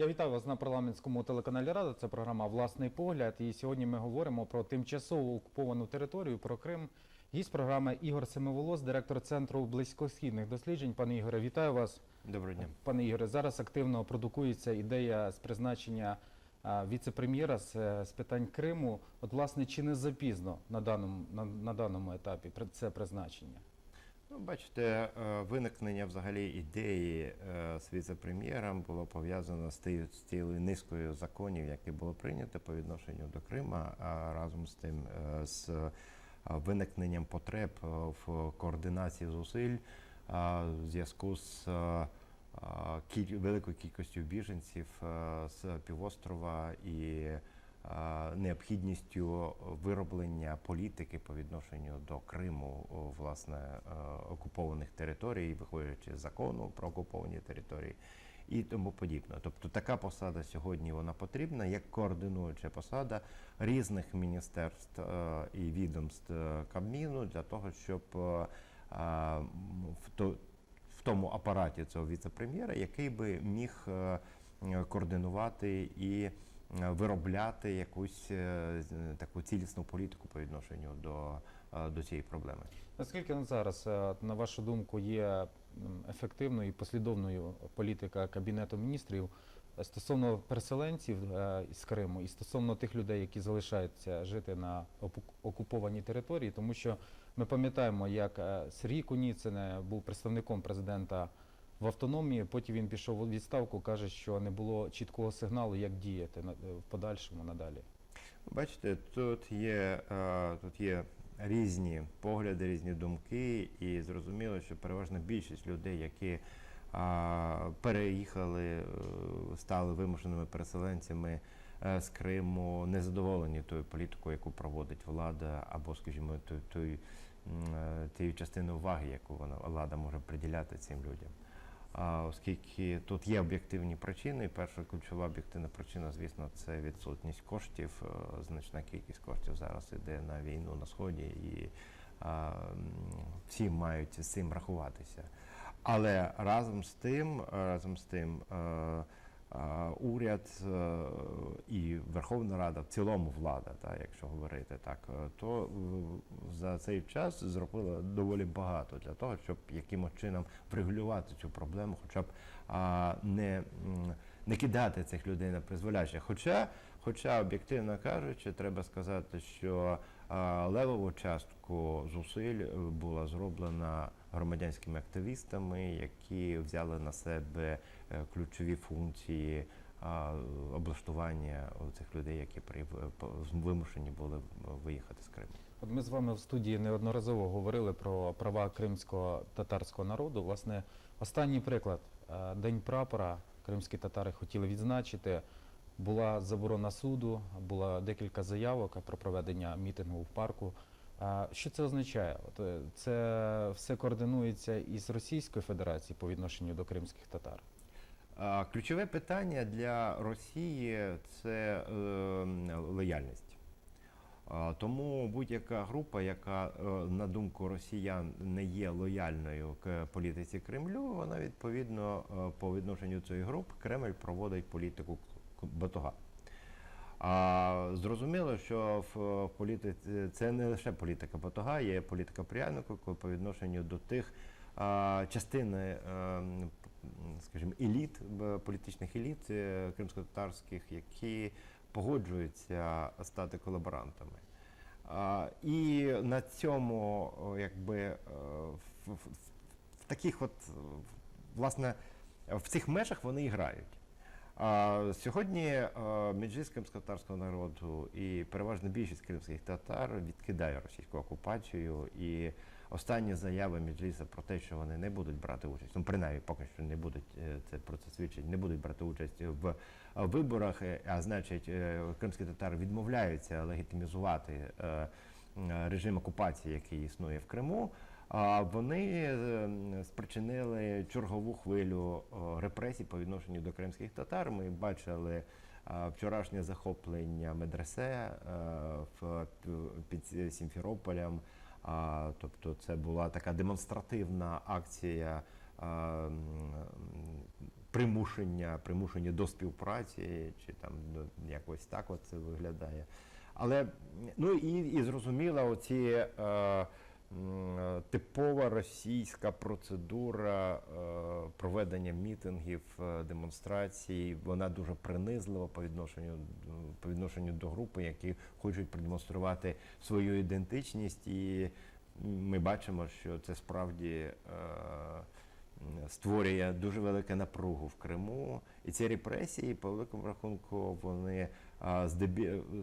Я вітаю вас на парламентському телеканалі Рада. Це програма Власний погляд. І сьогодні ми говоримо про тимчасово окуповану територію, про Крим. Гість програми Ігор Семиволос, директор центру близькосхідних досліджень. Пане Ігоре, вітаю вас. Доброго дня. Пане Ігоре, зараз активно продукується ідея з призначення віце-прем'єра з, е, з питань Криму. От, власне, чи не запізно на даному на, на даному етапі це призначення? Ну, бачите, е, виникнення взагалі ідеї е, з віце-прем'єром було пов'язано з цілою низкою законів, які було прийнято по відношенню до Крима, а разом з тим е, з виникненням потреб в координації зусиль в зв'язку з великою кількістю біженців з півострова і необхідністю вироблення політики по відношенню до Криму, власне, е, окупованих територій, виходячи з закону про окуповані території. І тому подібне. Тобто така посада сьогодні вона потрібна як координуюча посада різних міністерств е, і відомств е, Кабміну для того, щоб в то- в тому апараті цього віце-прем'єра, який би міг координувати і виробляти якусь е, таку цілісну політику по відношенню до, е, до цієї проблеми. Наскільки на зараз, е, на вашу думку, є ефективною і послідовною політика Кабінету міністрів е, стосовно переселенців е, з Криму і стосовно тих людей, які залишаються жити на окупованій території, тому що ми пам'ятаємо, як е, Сергій Куніцин був представником президента в автономії. Потім він пішов у відставку, каже, що не було чіткого сигналу, як діяти в подальшому надалі. Бачите, тут є, е, тут є різні погляди, різні думки, і зрозуміло, що переважна більшість людей, які переїхали, е, стали вимушеними переселенцями е, з Криму, не задоволені тою політикою, яку проводить влада, або, скажімо, е, тією частиною уваги, яку вона влада може приділяти цим людям. Оскільки тут є об'єктивні причини, перша ключова об'єктивна причина, звісно, це відсутність коштів. Е, Значна кількість коштів зараз іде на війну на сході, і всі мають з цим рахуватися. Але разом з тим, разом з тим. Уряд е, і Верховна Рада, в цілому влада, та, якщо говорити так, е, то е, за цей час зробила доволі багато для того, щоб якимось чином врегулювати цю проблему, хоча б не, не кидати цих людей на призволяще. Хоча, хоча об'єктивно кажучи, треба сказати, що левову частку зусиль була зроблена громадянськими активістами, які взяли на себе е, ключові функції облаштування цих людей, які вимушені були виїхати з Криму. От ми з вами в студії неодноразово говорили про права кримського татарського народу. Власне, останній приклад Е, День прапора кримські татари хотіли відзначити. Була заборона суду, було декілька заявок про проведення мітингу в парку. Що це означає? Е, це все координується із Російською Федерацією по відношенню до кримських татар. Ключове питання для Росії це е, лояльність. Тому будь-яка група, яка, е, на думку росіян, не є лояльною к політиці Кремлю, вона відповідно е, по відношенню цієї групи Кремль проводить політику батога. А зрозуміло, що в політиці це не лише політика батога, є політика пряника по відношенню до тих а, частини, е, м, скажімо, еліт, політичних еліт е, кримськотатарських, які погоджуються стати колаборантами. А, І на цьому, якби е, в, в, в таких от, е, власне, в цих межах вони і грають. Сьогодні е, меджліс кримськотатарського народу і переважна більшість кримських татар відкидає російську окупацію. І останні заяви меджліса про те, що вони не будуть брати участь, ну принаймні поки що не будуть е, це про це свідчить, не будуть брати участь в е, виборах, а значить, кримські татари відмовляються легітимізувати режим окупації, який існує в Криму. Вони е, спричинили чергову хвилю репресій по відношенню до кримських татар. Ми бачили вчорашнє захоплення медресе е, під Сімферополем. Тобто, це була така демонстративна акція примушення, примушення до співпраці, чи там якось так це виглядає. Але ну і, і зрозуміло, оці е, е, типова російська процедура е, проведення мітингів, е, демонстрацій, вона дуже принизлива по відношенню, по відношенню до групи, які хочуть продемонструвати свою ідентичність. І ми бачимо, що це справді е, створює дуже велику напругу в Криму. І ці репресії, по великому рахунку, вони. В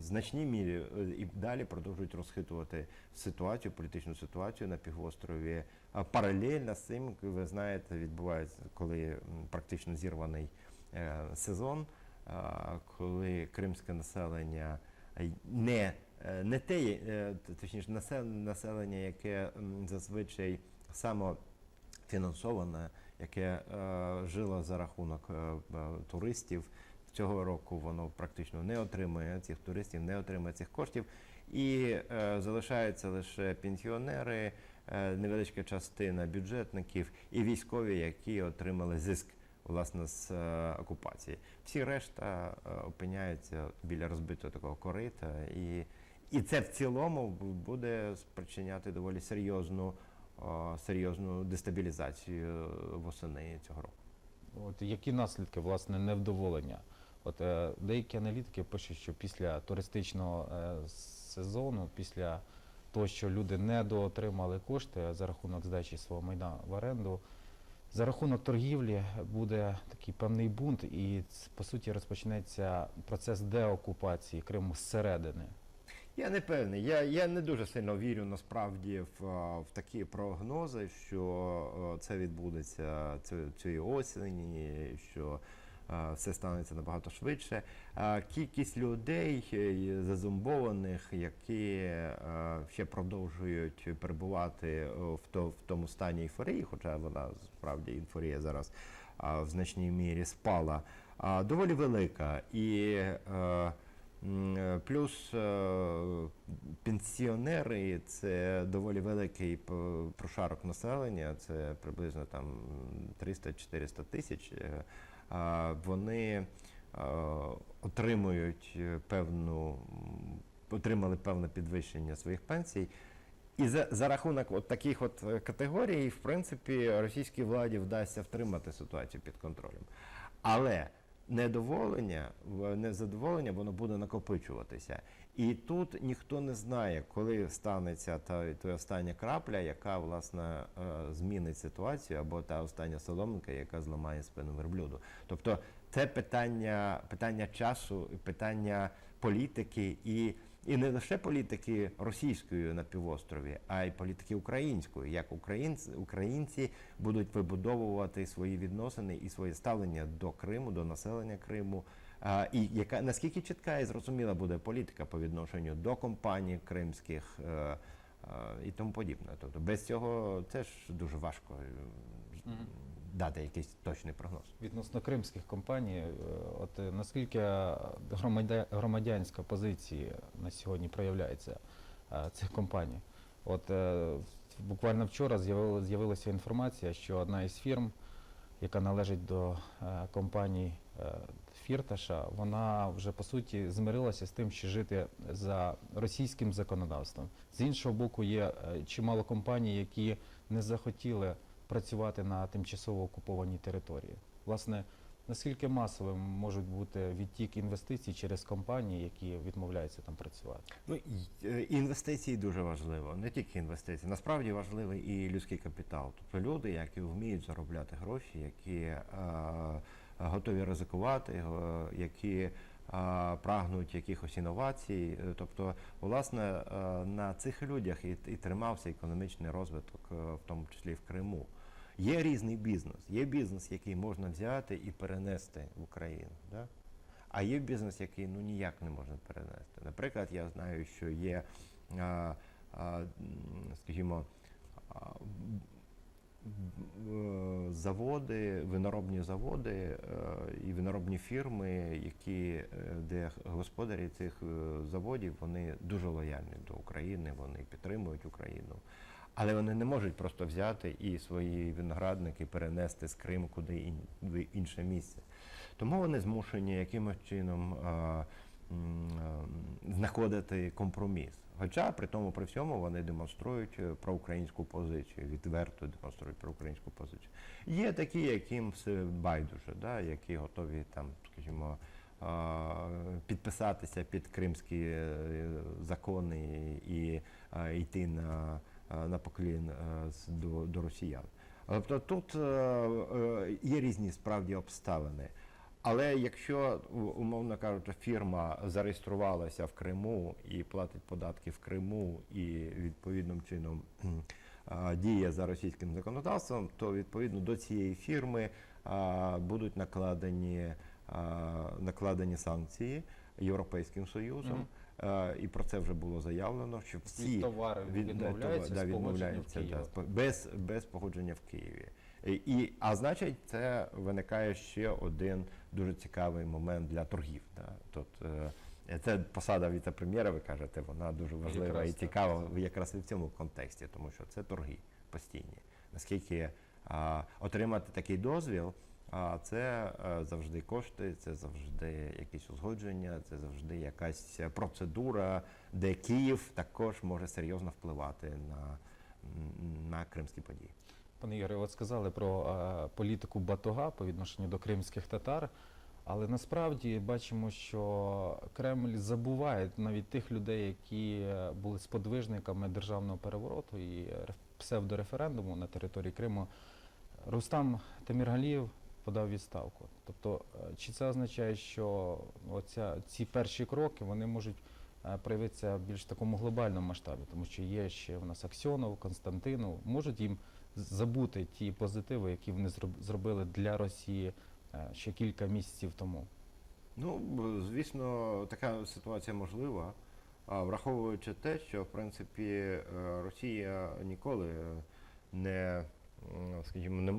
значній мірі е, і далі продовжують розхитувати ситуацію, політичну ситуацію на півострові. Паралельно з цим, ви знаєте, відбувається, коли практично зірваний е, сезон, коли кримське населення не, е, не те, точніше, населення, яке зазвичай самофінансоване, яке жило за рахунок туристів. Цього року воно практично не отримує цих туристів, не отримує цих коштів. І е, залишаються лише пенсіонери, е, невеличка частина бюджетників і військові, які отримали зиск власне з е, окупації. Всі решта е, опиняються біля розбитого такого корита, і, і це в цілому буде спричиняти доволі серйозну, о, серйозну дестабілізацію восени цього року. От які наслідки власне невдоволення? От е, деякі аналітики пишуть, що після туристичного е, сезону, після того, що люди не доотримали кошти за рахунок здачі свого майна в оренду, за рахунок торгівлі буде такий певний бунт, і по суті розпочнеться процес деокупації Криму зсередини. Я не певний. Я, я не дуже сильно вірю насправді в, в такі прогнози, що це відбудеться цієї осені, що все станеться набагато швидше. Кількість людей е, зазумбованих, які ще продовжують перебувати в, тому стані ейфорії, хоча вона справді ейфорія зараз в значній мірі спала, доволі велика. І е, е, Плюс е, пенсіонери це доволі великий прошарок населення, це приблизно там 300-400 тисяч. Вони отримують е, певну, отримали певне підвищення своїх пенсій. І за, за рахунок от таких от е, категорій, в принципі, російській владі вдасться втримати ситуацію під контролем. Але недоволення, незадоволення, воно буде накопичуватися. І тут ніхто не знає, коли станеться та, та остання крапля, яка власне е, змінить ситуацію, або та остання соломинка, яка зламає спину верблюду. Тобто це питання, питання часу, питання політики і. І не лише політики російської на півострові, а й політики української, як українці, українці будуть вибудовувати свої відносини і своє ставлення до Криму, до населення Криму. І яка наскільки чітка і зрозуміла буде політика по відношенню до компаній кримських е, е, і тому подібне. Тобто без цього теж дуже важко е, дати якийсь точний прогноз. Відносно кримських компаній, от наскільки громадя- громадянська позиція на сьогодні проявляється цих компаній? От буквально вчора з'явилася інформація, що одна із фірм, яка належить до компаній Фірташа, вона вже по суті змирилася з тим, що жити за російським законодавством. З іншого боку, є е, чимало компаній, які не захотіли працювати на тимчасово окупованій території. Власне, наскільки масовим можуть бути відтік інвестицій через компанії, які відмовляються там працювати? Ну е, інвестиції дуже важливо, не тільки інвестиції. Насправді важливий і людський капітал. Тобто люди, які вміють заробляти гроші, які е, готові ризикувати, е, які е, прагнуть якихось інновацій. Е, Тобто, власне, на цих людях і, і тримався економічний розвиток, в тому числі в Криму. Є різний бізнес. Є бізнес, який можна взяти і перенести в Україну. Да? А є бізнес, який ну ніяк не можна перенести. Наприклад, я знаю, що є, скажімо, заводи, виноробні заводи е, і виноробні фірми, які, е, де господарі цих е, заводів вони дуже лояльні до України, вони підтримують Україну. Але вони не можуть просто взяти і свої виноградники перенести з Криму куди в інше місце. Тому вони змушені якимось чином знаходити компроміс. Хоча при тому при всьому вони демонструють е, проукраїнську позицію, відверто демонструють проукраїнську позицію. Є такі, яким все байдуже, да, які готові там, скажімо, підписатися під кримські е, закони і йти на, на поклін е, до, до росіян. Тобто тут є різні справді обставини. Але якщо, умовно кажучи, фірма зареєструвалася в Криму і платить податки в Криму і відповідним чином діє за російським законодавством, то відповідно до цієї фірми будуть накладені, накладені санкції Європейським Союзом. І про це вже було заявлено, що всі Від товари від- відмовляються да, відмовляються, да, без, без погодження в Києві. І, і, а значить, це виникає ще один дуже цікавий момент для торгів. Да. Тут, е, це посада віце-прем'єра, ви кажете, вона дуже важлива Якраз і так. цікава якраз і в цьому контексті, тому що це торги постійні. Наскільки а, отримати такий дозвіл, а це е, завжди кошти, це завжди якісь узгодження, це завжди якась процедура, де Київ також може серйозно впливати на, на кримські події. Пане Ігоре, от сказали про е, політику Батога по відношенню до кримських татар, але насправді бачимо, що Кремль забуває навіть тих людей, які е, були сподвижниками державного перевороту і е, псевдореферендуму на території Криму. Рустам Таміргалієв подав відставку. Тобто, е, чи це означає, що оця, ці перші кроки вони можуть проявитися в більш такому глобальному масштабі, тому що є ще у нас Аксьонов, Константинов, можуть їм забути ті позитиви, які вони зроб- зробили для Росії е, ще кілька місяців тому. Ну, звісно, така ситуація можлива, враховуючи те, що в принципі е, Росія ніколи не, скажімо, не,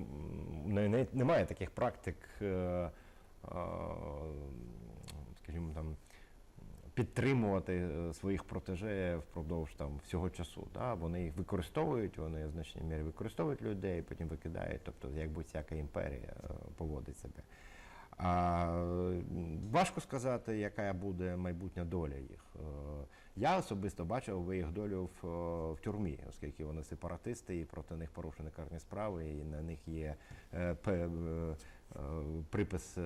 не, не, не має таких практик, е, скажімо, там. Підтримувати е, своїх протеже впродовж там всього часу. Да? Вони їх використовують, вони в значній мірі використовують людей, потім викидають. Тобто, якби всяка імперія е, поводить себе. А, важко сказати, яка буде майбутня доля їх. Е, Я особисто бачив їх долю в, в тюрмі, оскільки вони сепаратисти, і проти них порушені карні справи, і на них є припис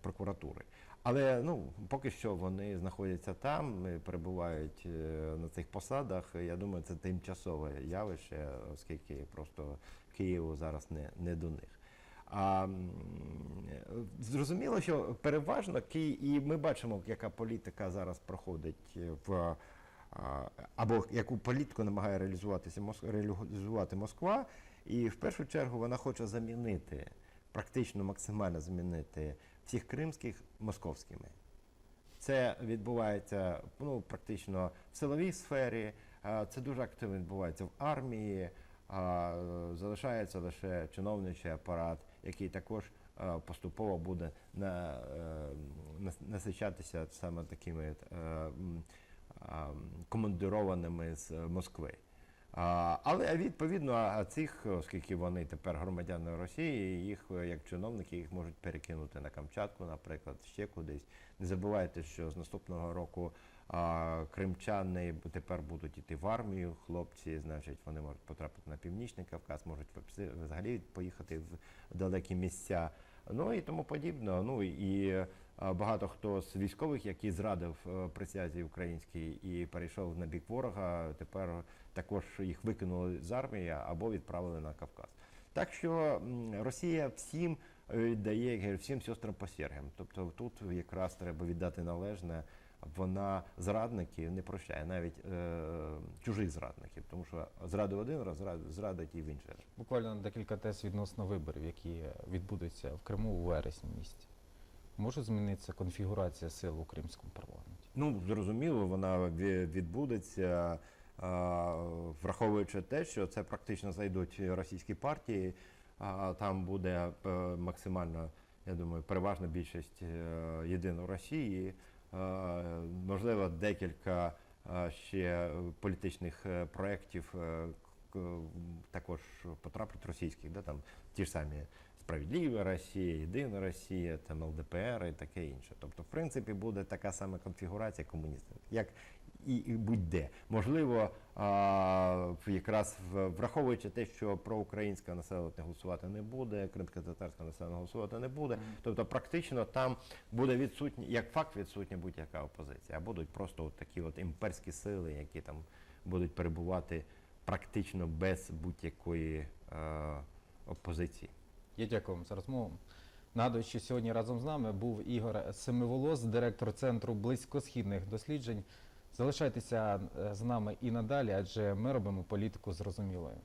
прокуратури. Але ну, поки що вони знаходяться там, перебувають е, на цих посадах. Я думаю, це тимчасове явище, оскільки просто Києву зараз не, не до них. А зрозуміло, що переважно Ки- і ми бачимо, яка політика зараз проходить в або яку політику намагає реалізуватися реалізувати Москва, і в першу чергу вона хоче замінити, практично максимально замінити всіх кримських московськими. Це відбувається ну, практично в силовій сфері, це дуже активно відбувається в армії, залишається лише чиновничий апарат, який також поступово буде е, нас- насичатися саме такими е, командированими з Москви. Але відповідно цих, оскільки вони тепер громадяни Росії, їх як чиновники їх можуть перекинути на Камчатку, наприклад, ще кудись. Не забувайте, що з наступного року кримчани тепер будуть іти в армію. Хлопці, значить, вони можуть потрапити на північний Кавказ, можуть взагалі поїхати в далекі місця. Ну і тому подібне. Ну і багато хто з військових, який зрадив е, присязі українській і перейшов на бік ворога, тепер також їх викинули з армії або відправили на Кавказ. Так що Росія всім е, віддає всім сестрам по сергам. Тобто тут якраз треба віддати належне. Вона зрадників не прощає, навіть е, чужих зрадників, тому що зрадив один раз, зрадить і в інший раз. Буквально декілька тез відносно виборів, які відбудуться в Криму у вересні місяці. Може змінитися конфігурація сил у кримському парламенті? Ну, зрозуміло, вона відбудеться, враховуючи те, що це практично зайдуть російські партії, там буде е, максимально, я думаю, переважна більшість е, єдиної Росії. Можливо, декілька ще політичних е, проєктів також потраплять російських, да, там ті ж самі Справедлива Росія, Єдина Росія, там ЛДПР і таке інше. Тобто, в принципі, буде така сама конфігурація комуністів, як і, будь-де. Можливо, якраз враховуючи те, що проукраїнське населення голосувати не буде, кримсько-татарське населення голосувати не буде. Тобто, практично там буде відсутні, як факт, відсутня будь-яка опозиція, а будуть просто от такі от імперські сили, які там будуть перебувати практично без будь-якої опозиції. Я дякую вам за розмову. Нагадую, що сьогодні разом з нами був Ігор Семиволос, директор Центру близькосхідних досліджень. Залишайтеся е, з нами і надалі, адже ми робимо політику зрозумілою.